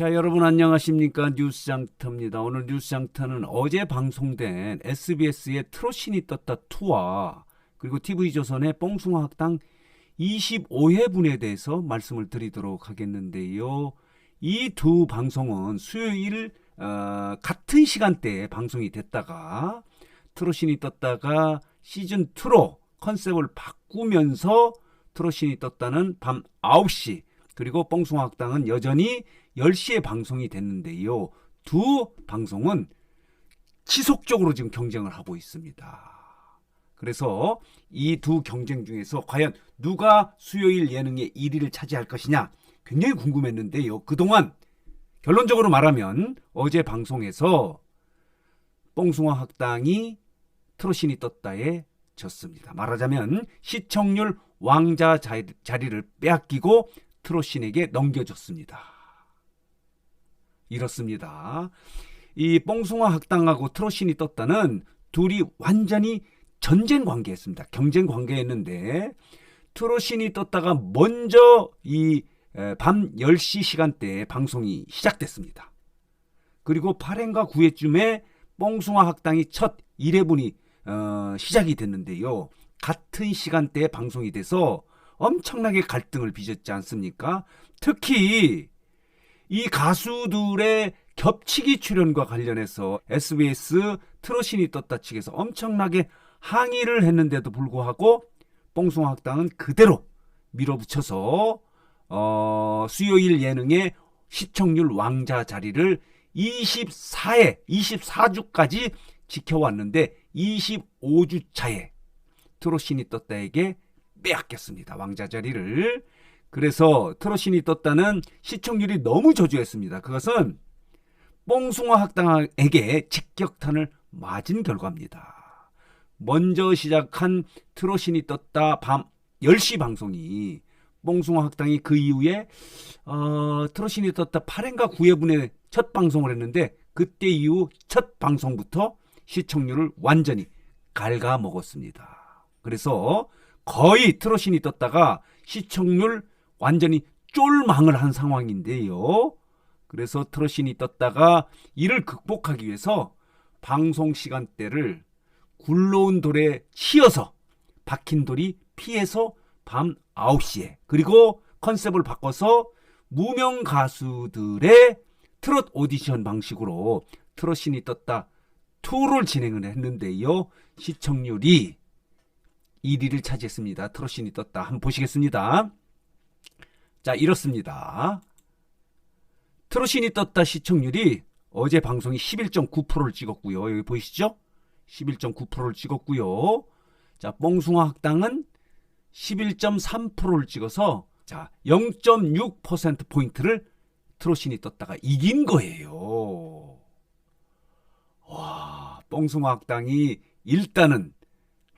자, 여러분 안녕하십니까? 뉴스장터입니다. 오늘 뉴스장터는 어제 방송된 SBS의 트로신이 떴다 투와 그리고 TV조선의 뽕숭아 학당 25회분에 대해서 말씀을 드리도록 하겠는데요. 이 두 방송은 수요일 어, 같은 시간대에 방송이 됐다가 트로신이 떴다가 시즌 2로 컨셉을 바꾸면서 트로신이 떴다는 밤 9시 그리고 뽕숭아 학당은 여전히 10시에 방송이 됐는데요. 두 방송은 지속적으로 지금 경쟁을 하고 있습니다. 그래서 이 두 경쟁 중에서 과연 누가 수요일 예능의 1위를 차지할 것이냐 굉장히 궁금했는데요. 그동안 결론적으로 말하면 어제 방송에서 뽕숭아 학당이 트로신이 떴다에 졌습니다. 말하자면 시청률 왕자 자리- 자리를 빼앗기고 트로신에게 넘겨줬습니다. 이렇습니다. 이 뽕숭아 학당하고 트로신이 떴다는 둘이 완전히 전쟁 관계였습니다. 경쟁 관계였는데 트로신이 떴다가 먼저 이 밤 10시 시간대에 방송이 시작됐습니다. 그리고 8회인가 9회쯤에 뽕숭아 학당이 첫 1회분이 어, 시작이 됐는데요. 같은 시간대에 방송이 돼서 엄청나게 갈등을 빚었지 않습니까? 특히 이 가수들의 겹치기 출연과 관련해서 SBS 트로신이 떴다 측에서 엄청나게 항의를 했는데도 불구하고 뽕숭아 학당은 그대로 밀어붙여서 어, 수요일 예능의 시청률 왕자 자리를 24회, 24주까지 지켜왔는데 25주 차에 트로신이 떴다에게 빼앗겼습니다. 왕자 자리를. 그래서 트로신이 떴다는 시청률이 너무 저조했습니다. 그것은 뽕숭아 학당에게 직격탄을 맞은 결과입니다. 먼저 시작한 트로신이 떴다 밤 10시 방송이 뽕숭아 학당이 그 이후에 어, 트로신이 떴다 8회인가 9회분에 첫 방송을 했는데 그때 이후 첫 방송부터 시청률을 완전히 갉아먹었습니다. 그래서 거의 트로신이 떴다가 시청률 완전히 쫄망을 한 상황인데요. 그래서 트로신이 떴다가 이를 극복하기 위해서 방송 시간대를 굴러온 돌에 치여서 박힌 돌이 피해서 밤 9시에 그리고 컨셉을 바꿔서 무명 가수들의 트롯 오디션 방식으로 트롯신이 떴다 2를 진행을 했는데요. 시청률이 1위를 차지했습니다. 트롯신이 떴다. 한번 보시겠습니다. 자, 이렇습니다. 트롯신이 떴다 시청률이 어제 방송이 11.9%를 찍었고요. 여기 보이시죠? 11.9%를 찍었고요. 자, 뽕숭아 학당은 11.3%를 찍어서 자, 0.6% 포인트를 트롯신이 떴다가 이긴 거예요. 와, 뽕숭아 학당이 일단은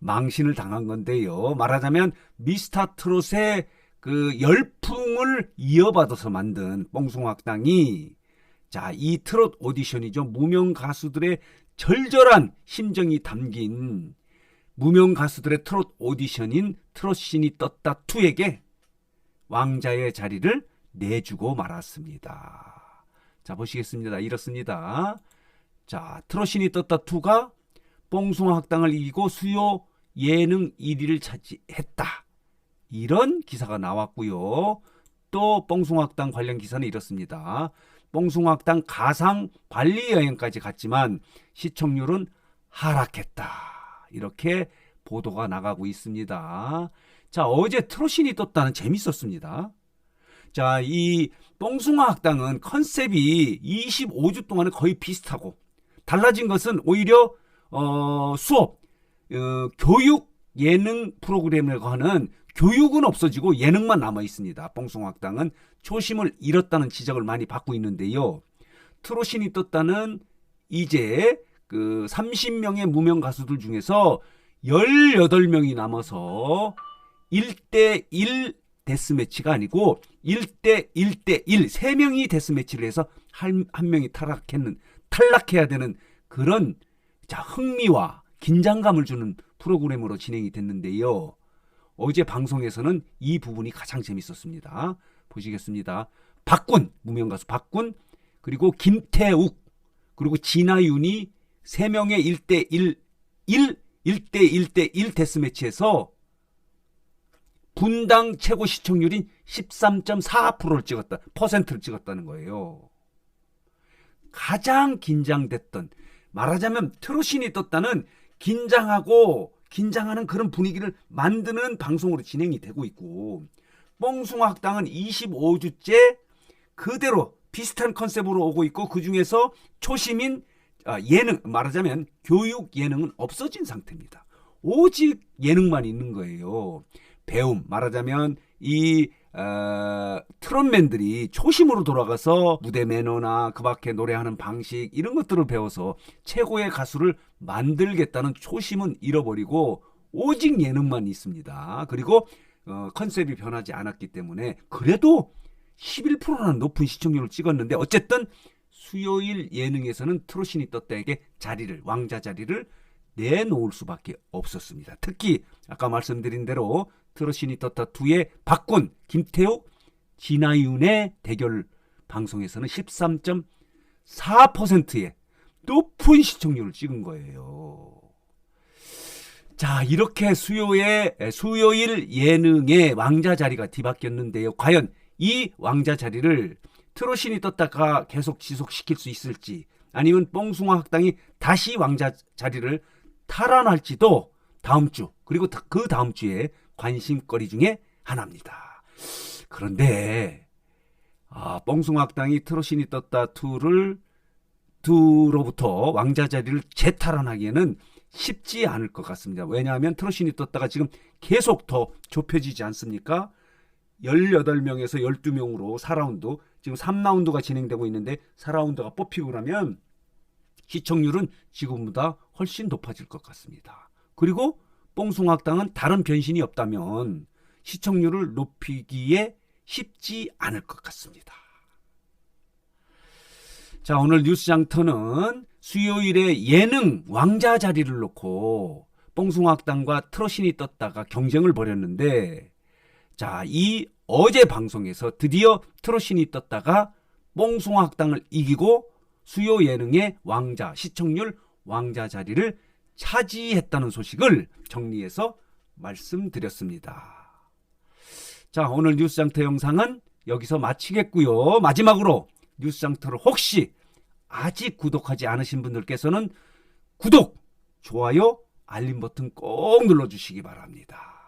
망신을 당한 건데요. 말하자면 미스터 트롯의 그 열풍을 이어받아서 만든 뽕숭아 학당이 자, 이 트롯 오디션이죠. 무명 가수들의 절절한 심정이 담긴 무명 가수들의 트롯 오디션인 트롯신이 떴다 2에게 왕자의 자리를 내주고 말았습니다. 자, 보시겠습니다. 이렇습니다. 자, 트롯신이 떴다 2가 뽕숭아 학당을 이기고 수요 예능 1위를 차지했다. 이런 기사가 나왔고요. 또 뽕숭아 학당 관련 기사는 이렇습니다. 뽕숭아 학당 가상 발리 여행까지 갔지만 시청률은 하락했다. 이렇게 보도가 나가고 있습니다. 자, 어제 트롯신이 떴다는 재밌었습니다. 자, 이 뽕숭아 학당은 컨셉이 25주 동안은 거의 비슷하고 달라진 것은 오히려 어, 수업, 어, 교육 예능 프로그램이라고 하는 교육은 없어지고 예능만 남아 있습니다. 뽕숭아 학당은 초심을 잃었다는 지적을 많이 받고 있는데요. 트롯신이 떴다는 이제 그 30명의 무명 가수들 중에서 18명이 남아서 1대1 데스매치가 아니고 1대 1대 1, 3명이 데스매치를 해서 한, 한 명이 탈락했는, 탈락해야 되는 그런 자, 흥미와 긴장감을 주는 프로그램으로 진행이 됐는데요. 어제 방송에서는 이 부분이 가장 재밌었습니다. 보시겠습니다. 박군, 무명 가수 박군, 그리고 김태욱 그리고 진아윤이 세 명의 1대1 1 1대1대1 데스매치에서 분당 최고 시청률인 13.4%를 찍었다. 퍼센트를 찍었다는 거예요. 가장 긴장됐던 말하자면 트로신이 떴다는 긴장하고 긴장하는 그런 분위기를 만드는 방송으로 진행이 되고 있고 뽕숭아 학당은 25주째 그대로 비슷한 컨셉으로 오고 있고 그 중에서 초심인 아, 예능 말하자면 교육 예능은 없어진 상태입니다. 오직 예능만 있는 거예요. 배움 말하자면 이 어, 트롯맨들이 초심으로 돌아가서 무대 매너나 그 밖에 노래하는 방식 이런 것들을 배워서 최고의 가수를 만들겠다는 초심은 잃어버리고 오직 예능만 있습니다. 그리고 어, 컨셉이 변하지 않았기 때문에 그래도 11%라는 높은 시청률을 찍었는데 어쨌든 수요일 예능에서는 트로신이 떴다에게 자리를 왕자 자리를 내놓을 수밖에 없었습니다. 특히 아까 말씀드린 대로 트로신이 떴다 2의 박군, 김태욱, 진아윤의 대결 방송에서는 13.4%의 높은 시청률을 찍은 거예요. 자, 이렇게 수요의 수요일 예능의 왕자 자리가 뒤바뀌었는데요. 과연 이 왕자 자리를 트로신이 떴다가 계속 지속시킬 수 있을지 아니면 뽕숭아 학당이 다시 왕자 자리를 탈환할지도 다음 주 그리고 다- 그 다음 주에 관심거리 중에 하나입니다. 그런데 아, 뽕숭아 학당이 트로신이 떴다 2를 두로부터 왕자 자리를 재탈환하기에는 쉽지 않을 것 같습니다. 왜냐하면 트로신이 떴다가 지금 계속 더 좁혀지지 않습니까? 18명에서 12명으로 4라운드, 지금 3라운드가 진행되고 있는데 4라운드가 뽑히고 그러면 시청률은 지금보다 훨씬 높아질 것 같습니다. 그리고 뽕숭학당은 다른 변신이 없다면 시청률을 높이기에 쉽지 않을 것 같습니다. 자, 오늘 뉴스 장터는 수요일에 예능 왕자 자리를 놓고 뽕숭학당과 트로신이 떴다가 경쟁을 벌였는데 자, 이 어제 방송에서 드디어 트로신이 떴다가 뽕숭학당을 이기고 수요 예능의 왕자 시청률 왕자 자리를 차지했다는 소식을 정리해서 말씀드렸습니다. 자, 오늘 뉴스 장터 영상은 여기서 마치겠고요. 마지막으로 뉴스 장터를 혹시 아직 구독하지 않으신 분들께서는 구독, 좋아요, 알림 버튼 꼭 눌러주시기 바랍니다.